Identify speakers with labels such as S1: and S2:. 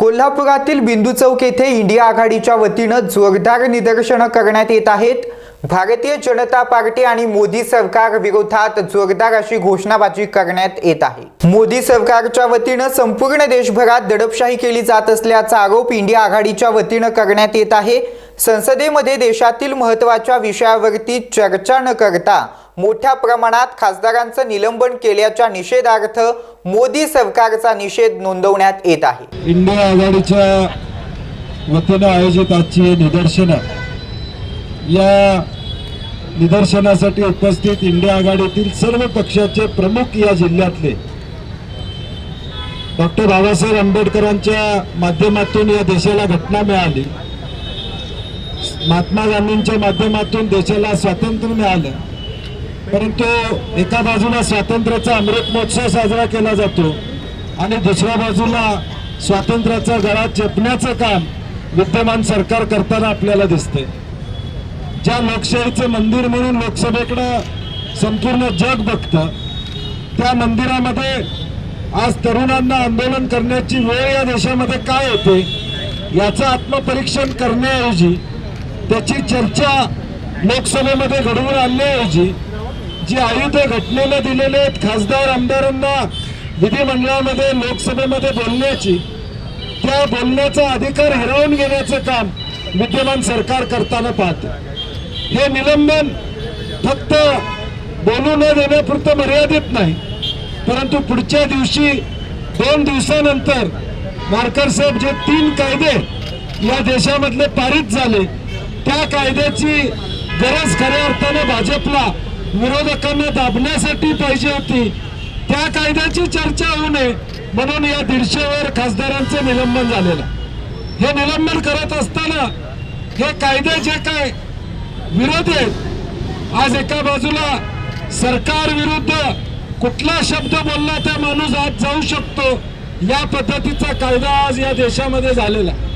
S1: कोल्हापुरातील बिंदू चौक येथे इंडिया आघाडीच्या वतीनं जोरदार निदर्शनं करण्यात येत आहेत. भारतीय जनता पार्टी आणि मोदी सरकार विरोधात जोरदार अशी घोषणाबाजी करण्यात येत आहे. मोदी सरकारच्या वतीनं संपूर्ण देशभरात दडपशाही केली जात असल्याचा आरोप इंडिया आघाडीच्या वतीनं करण्यात येत आहे. संसदेमध्ये देशातील महत्त्वाच्या विषयावरती चर्चा न करता मोठ्या प्रमाणात खासदारांचं निलंबन केल्याच्या निषेधार्थ मोदी सरकारचा निषेध नोंदवण्यात येत आहे.
S2: इंडिया आघाडीच्या वतीनं आयोजित आजची निदर्शनं या निदर्शनासाठी उपस्थित इंडिया आघाडीतील सर्व पक्षाचे प्रमुख या जिल्ह्यातले डॉक्टर बाबासाहेब आंबेडकरांच्या माध्यमातून या देशाला घटना मिळाली. महात्मा गांधींच्या माध्यमातून देशाला स्वातंत्र्य मिळालं. परंतु एका बाजूला स्वातंत्र्याचा अमृत महोत्सव साजरा केला जातो आणि दुसऱ्या बाजूला स्वातंत्र्याचा गळा चेपण्याचं काम विद्यमान सरकार करताना आपल्याला दिसते ज्या लोकशाहीचं मंदिर म्हणून लोकसभेकडं संपूर्ण जग बघतं त्या मंदिरामध्ये आज तरुणांना आंदोलन करण्याची वेळ या देशामध्ये काय होते याचं आत्मपरीक्षण करण्याऐवजी त्याची चर्चा लोकसभेमध्ये घडवून आणण्याऐवजी जी आयुध घटनेला दिलेले आहेत खासदार आमदारांना विधिमंडळामध्ये लोकसभेमध्ये बोलण्याची. त्या बोलण्याचा अधिकार हिरावून घेण्याचं काम विद्यमान सरकार करताना पाहत. हे निलंबन फक्त बोलू न देण्यापुरतं मर्यादित नाही. परंतु पुढच्या दिवशी दोन दिवसानंतर मारकर साहेब जे तीन कायदे या देशामधले पारित झाले त्या कायद्याची गरज खऱ्या अर्थाने भाजपला विरोधकांना दाबण्यासाठी पाहिजे होती त्या कायद्याची चर्चा होऊ नये म्हणून या दीडशेवर खासदारांचं निलंबन झालेलं हे निलंबन करत असताना हे कायदे जे काय विरोधी आहेत आज एका बाजूला सरकार विरुद्ध कुठला शब्द बोलला तर माणूस आज जाऊ शकतो या पद्धतीचा कायदा आज या देशामध्ये झालेला आहे.